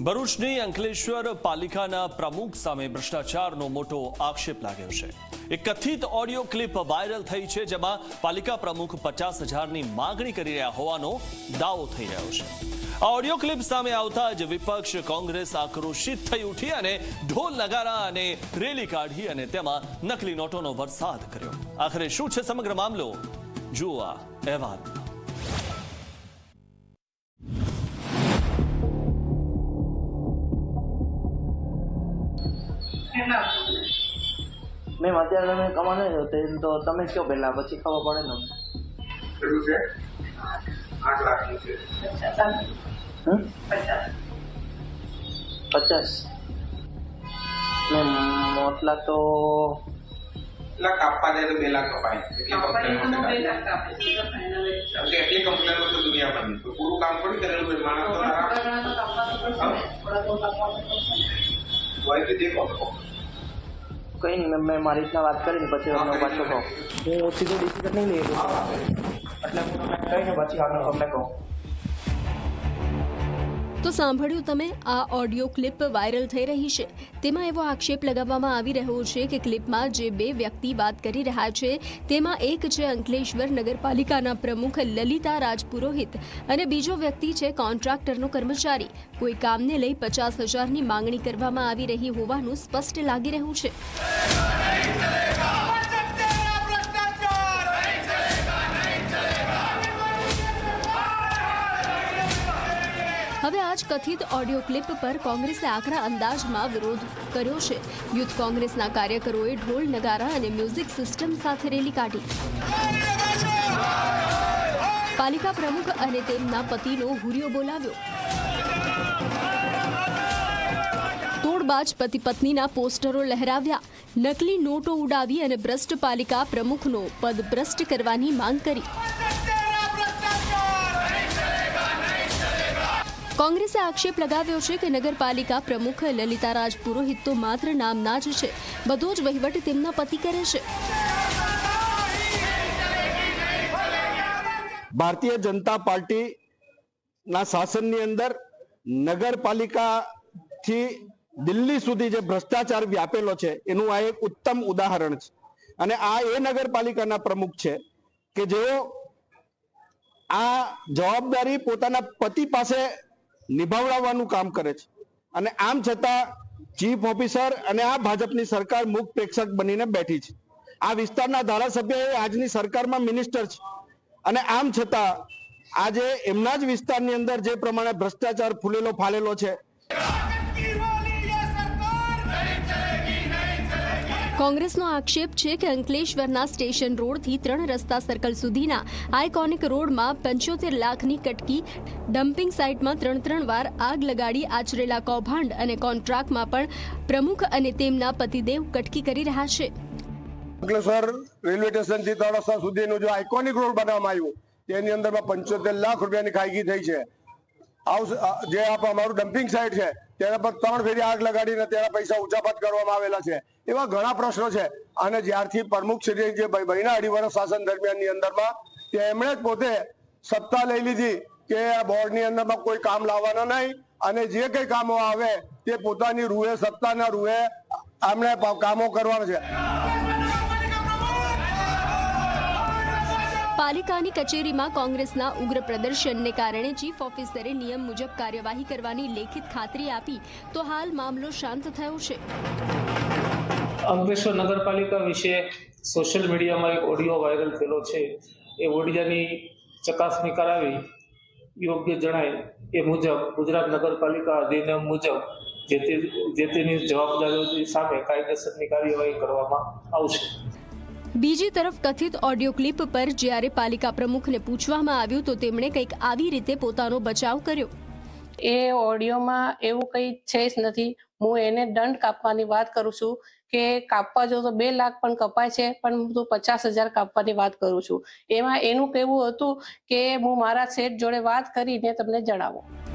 ભરૂચની અંકલેશ્વર પાલિકાના પ્રમુખ સામે ભ્રષ્ટાચારનો મોટો આક્ષેપ લાગ્યો છે. એક કથિત ઓડિયો ક્લિપ વાયરલ થઈ છે જેમાં પાલિકા પ્રમુખ પચાસ હજારની માગણી કરી રહ્યા હોવાનો દાવો થઈ રહ્યો છે. આ ઓડિયો ક્લિપ સામે આવતા જ વિપક્ષ કોંગ્રેસ આક્રોશિત થઈ ઉઠી અને ઢોલ નગારા અને રેલી કાઢી અને તેમાં નકલી નોટોનો વરસાદ કર્યો. આખરે શું છે સમગ્ર મામલો? જુઓ આ અહેવાલ. મેમ અત્યારે તમે કમાને છો તે તો તમે કયો કહો પહેલા પછી ખબર પડે ને કેટલું છે? આઠ લાખનું છે. પચાસ. મેમ મોટલા તો એટલા કાપવા જાય તો બે લાખ કપાય. એટલી કમ્પ્લેનો એટલી તો પૂરું કામ થોડી કરેલું હોય માણસ તો હોય તો દેખો તો કઈ નહીં મેં મારી રીતના વાત કરીને પછી અમને પાછો કહું. હું સીધો ડિસિઝન નહીં લઈ એટલે હું તમને કહીને પછી આગળ તમને કહું. તો સાંભળ્યું તમે, આ ઓડિયો ક્લિપ વાયરલ થઈ રહી છે. તેમાં એવો આક્ષેપ લગાવવામાં આવી રહ્યો છે કે ક્લિપમાં જે બે વ્યક્તિ વાત કરી રહ્યા છે, તેમાં એક છે અંકલેશ્વર નગરપાલિકાના પ્રમુખ લલિતા રાજપુરોહિત અને બીજો વ્યક્તિ છે કોન્ટ્રાક્ટરનો કર્મચારી. કોઈ કામને લઈ પચાસ હજારની માંગણી કરવામાં આવી રહી હોવાનું સ્પષ્ટ લાગી રહ્યું છે. હવે આ જ કથિત ઓડિયો ક્લિપ પર કોંગ્રેસે આકરા અંદાજમાં વિરોધ કર્યો છે. યુથ કોંગ્રેસના કાર્યકરોએ ઢોલ, નગારા અને મ્યુઝિક સિસ્ટમ સાથે રેલી કાઢી. પાલિકા પ્રમુખ અને તેમના પતિનો હુરિયો બોલાવ્યો. તોડબાજ પતિ પત્નીના પોસ્ટરો લહેરાવ્યા. નકલી નોટો ઉડાવી અને ભ્રષ્ટ પાલિકા પ્રમુખનો પદ ભ્રષ્ટ કરવાની માંગ કરી. કોંગ્રેસે આક્ષેપ લગાવ્યો છે કે નગરપાલિકા પ્રમુખ લલિતા રાજ પુરોહિત તો માત્ર નામના જ છે. બધો જ વહીવટ તેમના પતિ કરે છે. ભારતીય જનતા પાર્ટીના શાસનની અંદર નગરપાલિકાથી દિલ્હી સુધી જે ભ્રષ્ટાચાર વ્યાપેલો છે, એનું આ એક ઉત્તમ ઉદાહરણ છે. અને આ એ નગરપાલિકાના પ્રમુખ છે કે જેઓ આ જવાબદારી પોતાના પતિ પાસે નિભાવડાવવાનું કામ કરે છે. અને આમ છતાં ચીફ ઓફિસર અને આ ભાજપની સરકાર મુખ પ્રેક્ષક બનીને બેઠી છે. આ વિસ્તારના ધારાસભ્ય એ આજની સરકારમાં મિનિસ્ટર છે. અને આમ છતાં આજે એમના જ વિસ્તારની અંદર જે પ્રમાણે ભ્રષ્ટાચાર ફૂલેલો ફાલેલો છે. કોંગ્રેસનો આક્ષેપ છે કે અંકલેશ્વરના સ્ટેશન રોડથી ત્રણ રસ્તા સર્કલ સુધીના આઇકોનિક રોડમાં પંચોતેર લાખની કટકી, ડમ્પિંગ સાઇટમાં ત્રણ ત્રણ વાર આગ લગાડી આચરેલા કૌભાંડ અને કોન્ટ્રાક્ટમાં પણ પ્રમુખ અને તેમના પતિદેવ કટકી કરી રહ્યા છે. અંકલેશ્વર રેલવે સ્ટેશનથી રસ્તા સુધીનું જો આઇકોનિક રોડ બનાવવામાં આવ્યો, તેની અંદરમાં પંચોતેર લાખ રૂપિયાની ખાયગી થઈ છે. જે અમારું ડમ્પિંગ સાઇટ છે, તેના પર ત્રણ ફેરી આગ લગાડીને તેના પૈસા ઉચાપત કરવામાં આવેલા છે. એવા ઘણા પ્રશ્નો છે. અને જ્યારથી પ્રમુખ શ્રી જે મહિના અઢી વર્ષ શાસન દરમિયાનની અંદરમાં, તેમણે જ પોતે સત્તા લઈ લીધી કે આ બોર્ડની અંદરમાં કોઈ કામ લાવવાના નહીં અને જે કઈ કામો આવે તે પોતાની રૂએ, સત્તાના રૂએ આમણે કામો કરવાના છે. પાલિકાની કચેરીમાં કોંગ્રેસના ઉગ્ર પ્રદર્શનને કારણે ચીફ ઓફિસરે નિયમ મુજબ કાર્યવાહી કરવાની લેખિત ખાતરી આપી, તો હાલ મામલો શાંત થયો છે. અંકલેશ્વર નગરપાલિકા વિશે સોશિયલ મીડિયામાં એક ઓડિયો વાયરલ થયેલો છે. એ ઓડિયાની ચકાસણી કરાવી યોગ્ય જણાય એ મુજબ ગુજરાત નગરપાલિકા અધિનિયમ મુજબ જે તેની જવાબદારીઓ સામે કાયદેસરની કાર્યવાહી કરવામાં આવશે. બીજી તરફ કથિત ઓડિયો ક્લિપ પર જ્યારે પાલિકા પ્રમુખને પૂછવામાં આવ્યું તો તેમણે કંઈક આવી રીતે પોતાનો બચાવ કર્યો. એ ઓડિયોમાં એવું કંઈ છે જ નથી. હું એને દંડ કાપવાની વાત કરું છું કે કાપવા જો તો બે લાખ પણ કપાય છે, પણ હું તો પચાસ હજાર કાપવાની વાત કરું છું. એમાં એનું કહેવું હતું કે હું મારા શેઠ જોડે વાત કરીને તમને જણાવું.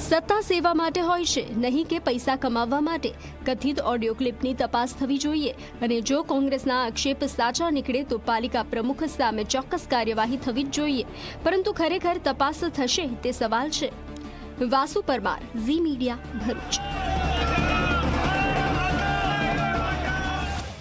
સત્તા સેવા માટે હોય છે, નહીં કે પૈસા કમાવવા માટે. કથિત ઓડિયો ક્લિપની તપાસ થવી જોઈએ અને જો કોંગ્રેસના આક્ષેપ સાચા નીકળે તો પાલિકા પ્રમુખ સામે ચોક્કસ કાર્યવાહી થવી જ જોઈએ. પરંતુ ખરેખર તપાસ થશે તે સવાલ છે. વાસુ પરમાર, ઝી મીડિયા ભરૂચ.